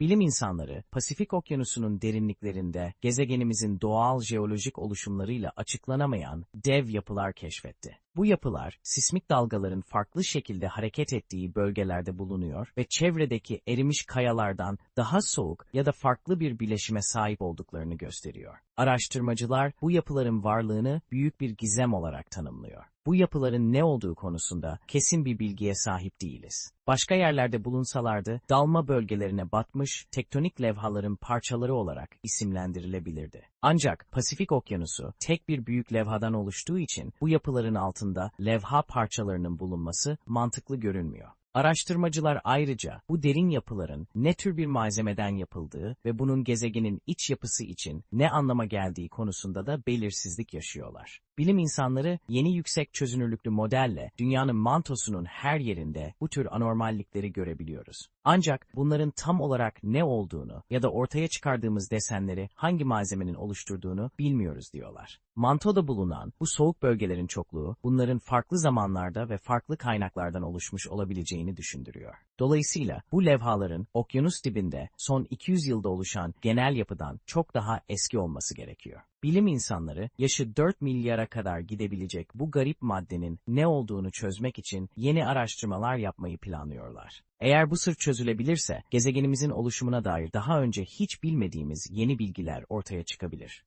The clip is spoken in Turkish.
Bilim insanları, Pasifik Okyanusu'nun derinliklerinde gezegenimizin doğal jeolojik oluşumlarıyla açıklanamayan dev yapılar keşfetti. Bu yapılar, sismik dalgaların farklı şekilde hareket ettiği bölgelerde bulunuyor ve çevredeki erimiş kayalardan daha soğuk ya da farklı bir bileşime sahip olduklarını gösteriyor. Araştırmacılar bu yapıların varlığını büyük bir gizem olarak tanımlıyor. Bu yapıların ne olduğu konusunda kesin bir bilgiye sahip değiliz. Başka yerlerde bulunsalardı dalma bölgelerine batmış tektonik levhaların parçaları olarak isimlendirilebilirdi. Ancak Pasifik Okyanusu tek bir büyük levhadan oluştuğu için bu yapıların altında levha parçalarının bulunması mantıklı görünmüyor. Araştırmacılar ayrıca bu derin yapıların ne tür bir malzemeden yapıldığı ve bunun gezegenin iç yapısı için ne anlama geldiği konusunda da belirsizlik yaşıyorlar. Bilim insanları yeni yüksek çözünürlüklü modelle dünyanın mantosunun her yerinde bu tür anormallikleri görebiliyoruz. Ancak bunların tam olarak ne olduğunu ya da ortaya çıkardığımız desenleri hangi malzemenin oluşturduğunu bilmiyoruz diyorlar. Mantoda bulunan bu soğuk bölgelerin çokluğu bunların farklı zamanlarda ve farklı kaynaklardan oluşmuş olabileceğini düşündürüyor. Dolayısıyla bu levhaların okyanus dibinde son 200 yılda oluşan genel yapıdan çok daha eski olması gerekiyor. Bilim insanları yaşı 4 milyara kadar gidebilecek bu garip maddenin ne olduğunu çözmek için yeni araştırmalar yapmayı planlıyorlar. Eğer bu sır çözülebilirse gezegenimizin oluşumuna dair daha önce hiç bilmediğimiz yeni bilgiler ortaya çıkabilir.